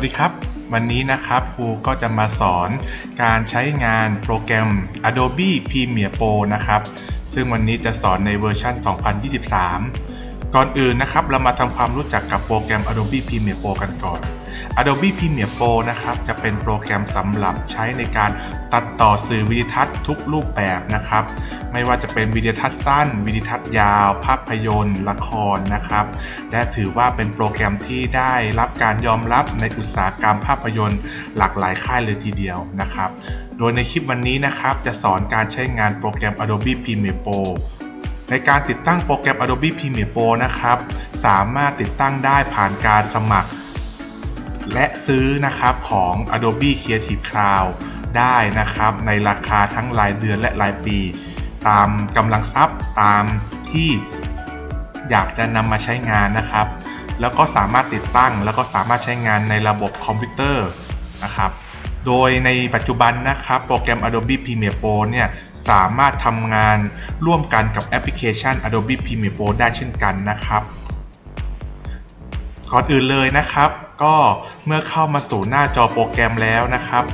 สวัสดีครับ วันนี้นะครับครูก็จะมาสอนการใช้งานโปรแกรม Adobe Premiere Pro นะครับ ซึ่งวันนี้จะสอนในเวอร์ชัน 2023 ก่อนอื่นนะครับเรามาทำความรู้จักกับโปรแกรม Adobe Premiere Pro กันก่อน Adobe Premiere Pro นะครับจะเป็นโปรแกรมสำหรับใช้ในการตัดต่อสื่อวิดีทัศน์ทุกรูปแบบนะครับ ไม่ว่าจะเป็นวิดีทัศน์สั้น วิดีทัศน์ยาว ภาพยนตร์ ละครนะครับ และถือว่าเป็นโปรแกรมที่ได้รับการยอมรับในอุตสาหกรรมภาพยนตร์หลากหลายค่ายเลยทีเดียวนะครับ โดยในคลิปวันนี้นะครับจะสอนการใช้งานโปรแกรม Adobe Premiere Pro ในการติดตั้งโปรแกรม Adobe Premiere Pro นะครับ สามารถติดตั้งได้ผ่านการสมัคร และซื้อนะครับของ Adobe Creative Cloud ได้นะครับในราคาทั้งรายเดือนและรายปี ตามกำลังทรัพย์ตามที่อยากจะนำมาใช้งานนะครับ แล้วก็สามารถติดตั้งแล้วก็สามารถใช้งานในระบบคอมพิวเตอร์นะครับ โดยในปัจจุบันนะครับ โปรแกรม Adobe Premiere Pro เนี่ย สามารถทำงานร่วมกันกับแอปพลิเคชัน Adobe Premiere Pro ได้เช่นกันนะครับก่อนอื่นเลยนะครับ ก็เมื่อเข้ามาสู่หน้าจอโปรแกรมแล้วนะครับ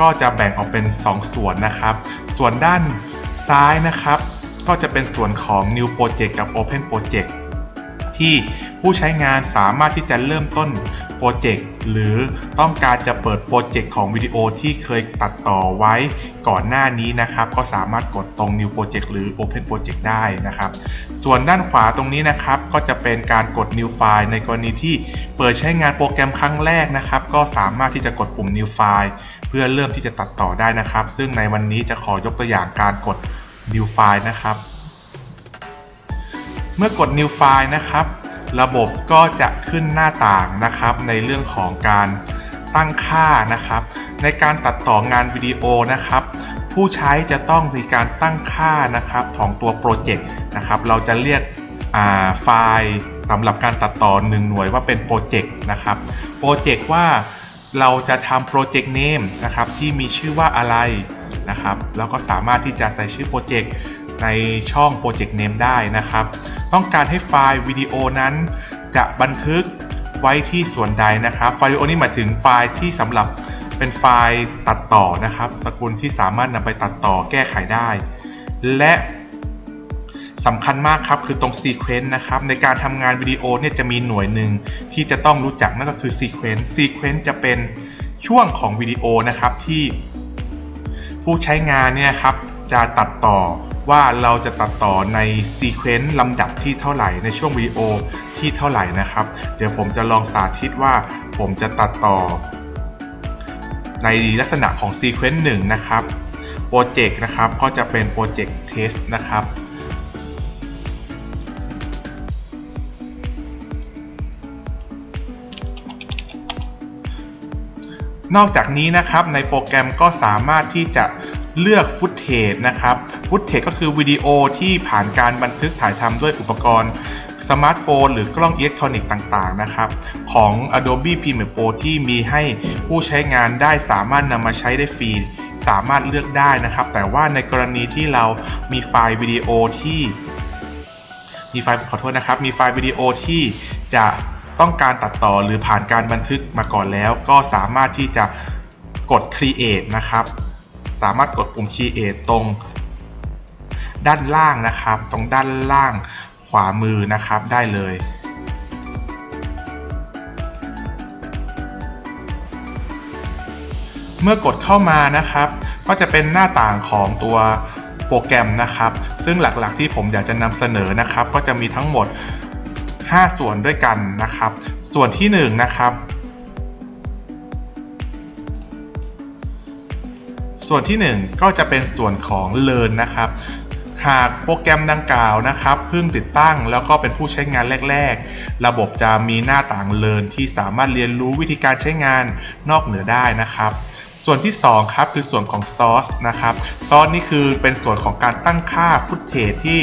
ก็จะแบ่งออกเป็น 2 ส่วนนะครับ ส่วนด้านซ้ายนะครับ ก็จะเป็นส่วนของ New Project กับ Open Project ที่ผู้ใช้งานสามารถที่จะเริ่มต้นโปรเจกต์หรือต้องการจะเปิดโปรเจกต์ของวิดีโอที่เคยตัดต่อไว้ก่อนหน้านี้นะครับ ก็สามารถกดตรง New Project หรือ Open Project ได้นะครับ ส่วนด้านขวาตรงนี้นะครับ ก็จะเป็นการกด New File ในกรณีที่เปิดใช้งานโปรแกรมครั้งแรกนะครับ ก็สามารถที่จะกดปุ่ม New File เพื่อเริ่มที่จะตัดต่อได้นะครับ ซึ่งในวันนี้จะขอยกตัวอย่างการกด New File นะครับ เมื่อกด New File นะครับ ระบบก็จะขึ้นหน้าต่างนะครับ ในเรื่องของการตั้งค่านะครับ ในการตัดต่องานวิดีโอนะครับ ผู้ใช้จะต้องมีการตั้งค่านะครับของตัวโปรเจกต์นะครับ เราจะเรียกไฟล์สำหรับการตัดต่อ1หน่วยว่าเป็นโปรเจกต์นะครับโปรเจกต์ว่าเราจะทำโปรเจกต์เนมนะครับที่มีชื่อว่าอะไรนะครับ แล้วก็สามารถที่จะใส่ชื่อโปรเจกต์ ในช่องโปรเจกต์เนมได้นะครับ ต้องการให้ไฟล์วิดีโอนั้นจะบันทึกไว้ที่ส่วนใดนะครับ ไฟล์วิดีโอนี้หมายถึงไฟล์ที่สำหรับเป็นไฟล์ตัดต่อนะครับ สกุลที่สามารถนำไปตัดต่อแก้ไขได้ และสำคัญมากครับคือตรงซีเควนต์นะครับ ในการทำงานวิดีโอเนี่ยจะมีหน่วยหนึ่งที่จะต้องรู้จักนั่นก็คือซีเควนต์ซีเควนต์จะเป็นช่วงของวิดีโอนะครับที่ผู้ใช้งานเนี่ยครับจะตัดต่อ ว่าเราจะตัดต่อในซีเควนต์ลำดับที่เท่าไหร่ในช่วงวิดีโอที่เท่าไหร่นะครับ เดี๋ยวผมจะลองสาธิตว่าผมจะตัดต่อ ในลักษณะของซีเควนต์หนึ่งนะครับโปรเจกต์นะครับก็จะเป็นโปรเจกต์เทสนะครับนอกจากนี้นะครับในโปรแกรมก็สามารถที่จะเลือกฟุต เทจนะครับฟุตเทจก็คือวิดีโอที่ผ่านการบันทึกถ่ายทำด้วยอุปกรณ์สมาร์ทโฟนหรือกล้องอิเล็กทรอนิกส์ต่างๆนะครับของ Adobe Premiere Pro ที่มีให้ผู้ใช้งานได้สามารถนำมาใช้ได้ฟรีสามารถเลือกได้นะครับ แต่ว่าในกรณีที่เรามีไฟล์วิดีโอที่ มีไฟล์ขอโทษนะครับ มีไฟล์วิดีโอที่จะต้องการตัดต่อหรือผ่านการบันทึกมาก่อนแล้ว ก็สามารถที่จะกด create นะครับ สามารถกดปุ่ม create ตรง ด้านล่างนะครับ ตรงด้านล่างขวามือนะครับได้เลยเมื่อกดเข้ามานะครับ ก็จะเป็นหน้าต่างของตัวโปรแกรมนะครับ ซึ่งหลักๆที่ผมอยากจะนำเสนอนะครับ ก็จะมีทั้งหมด 5 ส่วนด้วยกันนะครับ ส่วนที่1นะครับ ส่วนที่ 1 ก็จะเป็นส่วนของ Learn นะครับหากโปรแกรมดังกล่าวนะครับเพิ่งติดตั้งแล้วก็เป็นผู้ใช้งานแรก ๆ ระบบจะมีหน้าต่าง Learn ที่สามารถเรียนรู้วิธีการใช้งานนอกเหนือได้นะครับ ส่วนที่ 2 ครับคือส่วนของ Source นะครับ Source นี่คือเป็นส่วนของการตั้งค่าฟุตเทจที่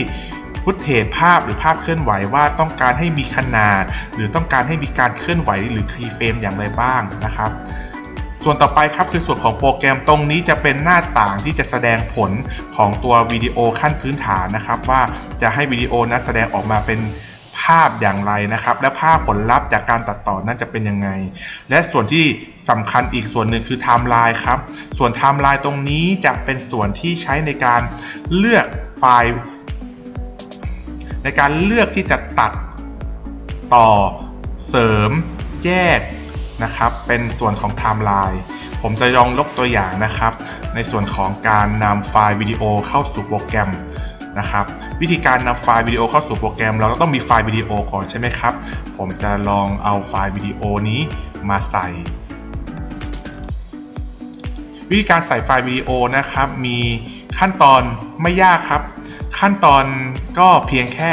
ฟุตเทจภาพหรือภาพเคลื่อนไหวว่าต้องการให้มีขนาด หรือต้องการให้มีการเคลื่อนไหวหรือคีเฟรมอย่างไรบ้างนะครับ ส่วนต่อไปครับคือส่วนของโปรแกรมตรงนี้จะเป็นหน้าต่างที่จะแสดงผลของตัววิดีโอขั้นพื้นฐานนะครับ ว่าจะให้วิดีโอนั้นแสดงออกมาเป็นภาพอย่างไรนะครับ และภาพผลลัพธ์จากการตัดต่อนั้นจะเป็นยังไง และส่วนที่สำคัญอีกส่วนหนึ่งคือไทม์ไลน์ครับ ส่วนไทม์ไลน์ตรงนี้จะเป็นส่วนที่ใช้ในการเลือกไฟล์ ในการเลือกที่จะตัดต่อเสริม แยก นะครับ เป็นส่วนของไทม์ไลน์ผมจะลองยกตัวอย่างนะครับ ในส่วนของการนำไฟล์วิดีโอเข้าสู่โปรแกรมนะครับ วิธีการนำไฟล์วิดีโอเข้าสู่โปรแกรม เราก็ต้องมีไฟล์วิดีโอก่อนใช่ไหมครับ ผมจะลองเอาไฟล์วิดีโอนี้มาใส่ วิธีการใส่ไฟล์วิดีโอนะครับ มีขั้นตอนไม่ยากครับ ขั้นตอนก็เพียงแค่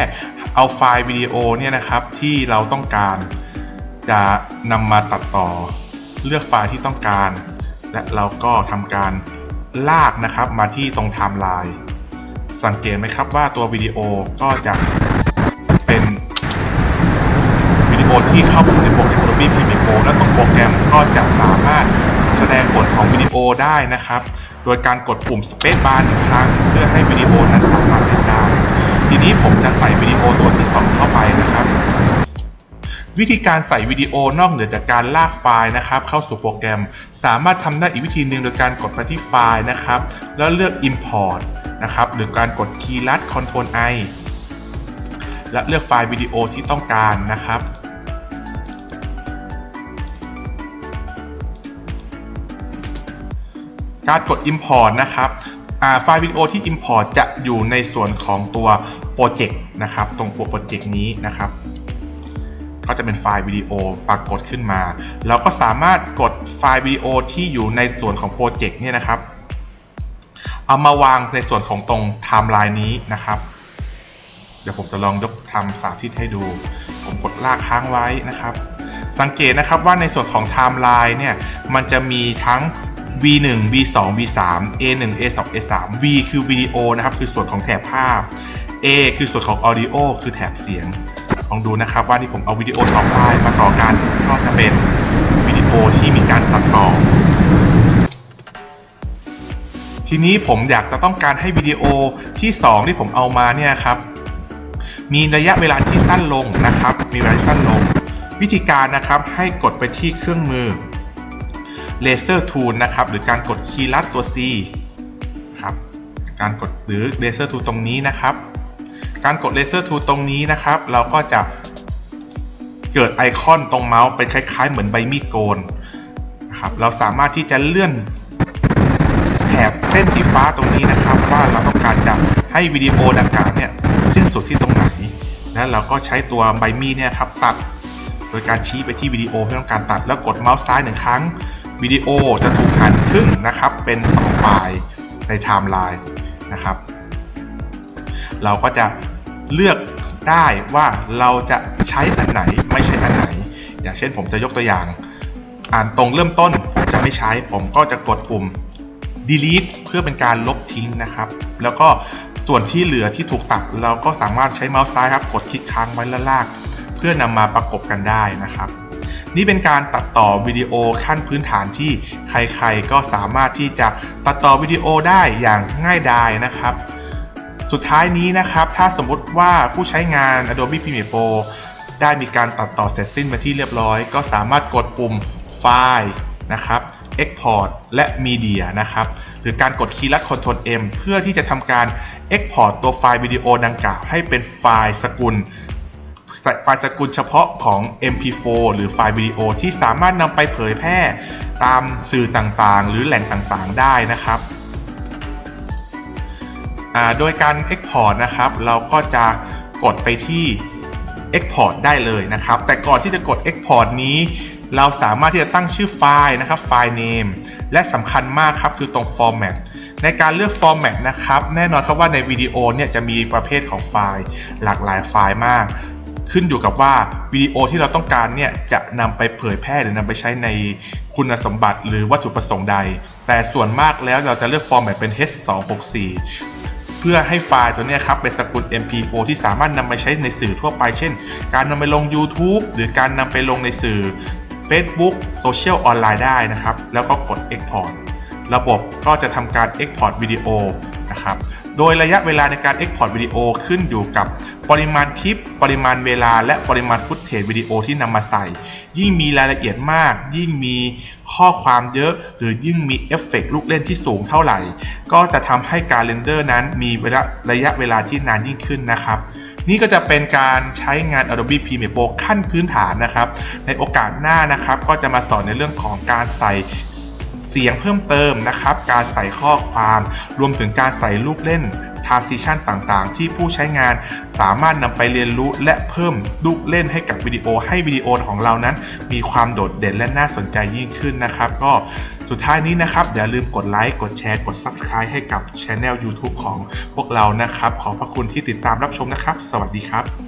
เอาไฟล์วิดีโอเนี่ยนะครับที่เราต้องการ จะนำมาตัดต่อเลือกไฟล์ที่ต้องการ และเราก็ทำการลากนะครับมาที่ตรงไทม์ไลน์สังเกตไหมครับว่าตัววิดีโอก็จะเป็นวิดีโอที่เข้าไปในโปรแกรม Adobe Premiere Pro และตรงโปรแกรมก็จะสามารถแสดงผลของวิดีโอได้นะครับ โดยการกดปุ่ม Space Bar หนึ่งครั้ง เพื่อให้วิดีโอนั้นสามารถเล่นได้ ทีนี้ผมจะใส่วิดีโอตัวที่ 2 เข้าไปนะครับ วิธีการใส่วิดีโอนอกเหนือจากการลากไฟล์นะครับเข้าสู่โปรแกรม สามารถทำได้อีกวิธีหนึ่งโดยการกดไปที่ไฟล์นะครับ แล้วเลือก Import นะครับหรือการกดคีย์ลัด Ctrl I และเลือกไฟล์วิดีโอที่ต้องการนะครับการกด Import นะครับอ่าไฟล์วิดีโอที่ Import จะอยู่ในส่วนของตัวโปรเจกต์นะครับ ตรงโปรเจกต์นี้นะครับ ก็จะเป็นไฟล์วิดีโอปรากฏขึ้นมา เราก็สามารถกดไฟล์วิดีโอที่อยู่ในส่วนของโปรเจกต์เนี่ยนะครับ เอามาวางในส่วนของตรงไทม์ไลน์นี้นะครับ เดี๋ยวผมจะลองยกทำสาธิตให้ดู ผมกดลากค้างไว้นะครับ สังเกตนะครับว่าในส่วนของไทม์ไลน์เนี่ย มันจะมีทั้ง V1 V2 V3 A1 A2 A3 V คือวิดีโอนะครับ คือส่วนของแถบภาพ A คือส่วนของ Audio คือแถบเสียง ลองดูนะครับว่าที่ผมเอาวิดีโอสองไฟล์มาต่อกันก็จะเป็นวิดีโอที่มีการตัดต่อ ทีนี้ผมอยากจะต้องการให้วิดีโอที่ 2 ที่ผมเอามาเนี่ยครับมีระยะเวลาที่สั้นลงนะครับ มีเวลาสั้นลง วิธีการนะครับให้กดไปที่เครื่องมือ Laser Tool นะครับ หรือการกดคีย์ลัดตัว C ครับการกดหรือ Laser Tool ตรงนี้นะครับ การกด Laser Tool ตรงนี้นะครับ เราก็จะเกิดไอคอนตรงเมาส์เป็นคล้าย ๆ เหมือนใบมีดโกนนะครับเราสามารถที่จะเลื่อนแถบเส้นสีฟ้าตรงนี้นะครับ ว่าเราต้องการจะให้วิดีโอดังกล่าวเนี่ยสิ้นสุดที่ตรงไหนแล้วเราก็ใช้ตัวใบมีดเนี่ยครับตัด โดยการชี้ไปที่วิดีโอที่ต้องการตัด แล้วกดเมาส์ซ้ายหนึ่งครั้งวิดีโอจะถูกหั่นครึ่งนะครับเป็น2ไฟล์ในไทม์ไลน์นะครับ เราก็จะเลือกได้ว่าเราจะใช้อันไหนไม่ใช่อันไหน อย่างเช่นผมจะยกตัวอย่าง อ่านตรงเริ่มต้นผมจะไม่ใช้ ผมก็จะกดปุ่ม delete เพื่อเป็นการลบทิ้งนะครับ แล้วก็ส่วนที่เหลือที่ถูกตัดเราก็สามารถใช้เมาส์ซ้ายครับ กดคลิกค้างไว้แล้วลาก เพื่อนำมาประกบกันได้นะครับ นี่เป็นการตัดต่อวิดีโอขั้นพื้นฐานที่ใครๆก็สามารถที่จะตัดต่อวิดีโอได้อย่างง่ายดายนะครับ สุดท้ายนี้นะครับ ถ้าสมมุติว่าผู้ใช้งาน Adobe Premiere Pro ได้มีการตัดต่อเสร็จสิ้นมาที่เรียบร้อย ก็สามารถกดปุ่มไฟล์นะครับ Export และ Media นะครับ หรือการกดคีย์ลัด Ctrl M เพื่อที่จะทำการ Export ตัวไฟล์วิดีโอดังกล่าวให้เป็นไฟล์สกุลไฟล์สกุลเฉพาะของ MP4 หรือไฟล์วิดีโอที่สามารถนำไปเผยแพร่ตามสื่อต่างๆ หรือแหล่งต่างๆ ได้นะครับ โดยการ Export นะครับ เราก็จะกดไปที่ Export ได้เลยนะครับ แต่ก่อนที่จะกด Export นี้ เราสามารถที่จะตั้งชื่อไฟล์นะครับไฟล์ name และสำคัญมากครับคือตรง Format ในการเลือก Format นะครับ แน่นอนครับว่าในวิดีโอเนี่ยจะมีประเภทของไฟล์ หลากหลายไฟล์มาก ขึ้นอยู่กับว่าวิดีโอที่เราต้องการเนี่ยจะนำไปเผยแพร่หรือนำไปใช้ในคุณสมบัติหรือวัตถุประสงค์ใด แต่ส่วนมากแล้วเราจะเลือกฟอร์แมตเป็น H264 เพื่อให้ไฟล์ตัวนี้ครับเป็นสกุล MP4 ที่สามารถนำไปใช้ในสื่อทั่วไป เช่น การนำไปลง YouTube หรือการนำไปลงในสื่อ Facebook โซเชียลออนไลน์ได้นะครับ แล้วก็กด Export ระบบก็จะทำการ Export วิดีโอนะครับ โดยระยะเวลาในการ Export วิดีโอขึ้นอยู่กับปริมาณคลิป ปริมาณเวลา และปริมาณฟุตเทจวิดีโอที่นำมาใส่ ยิ่งมีรายละเอียดมาก ยิ่งมี ข้อความเยอะ หรือยิ่งมีเอฟเฟกต์ลูกเล่นที่สูงเท่าไหร่ ก็จะทำให้การเรนเดอร์นั้นมีเวลาระยะเวลาที่นานยิ่งขึ้นนะครับนี่ก็จะเป็นการใช้งาน Adobe Premiere Pro ขั้นพื้นฐานนะครับ ในโอกาสหน้านะครับ ก็จะมาสอนในเรื่องของการใส่เสียงเพิ่มเติมนะครับ การใส่ข้อความ รวมถึงการใส่ลูกเล่น transition ต่างๆ ที่ผู้ใช้งานสามารถนำไปเรียนรู้และเพิ่มลูกเล่นให้กับวิดีโอ ให้วิดีโอของเรานั้น มีความโดดเด่นและน่าสนใจยิ่งขึ้นนะครับ ก็สุดท้ายนี้นะครับ อย่าลืมกดไลค์ กดแชร์ กด Subscribe ให้กับช anel YouTube ของพวกเรานะครับ ขอบพระคุณที่ติดตามรับชมนะครับ สวัสดีครับ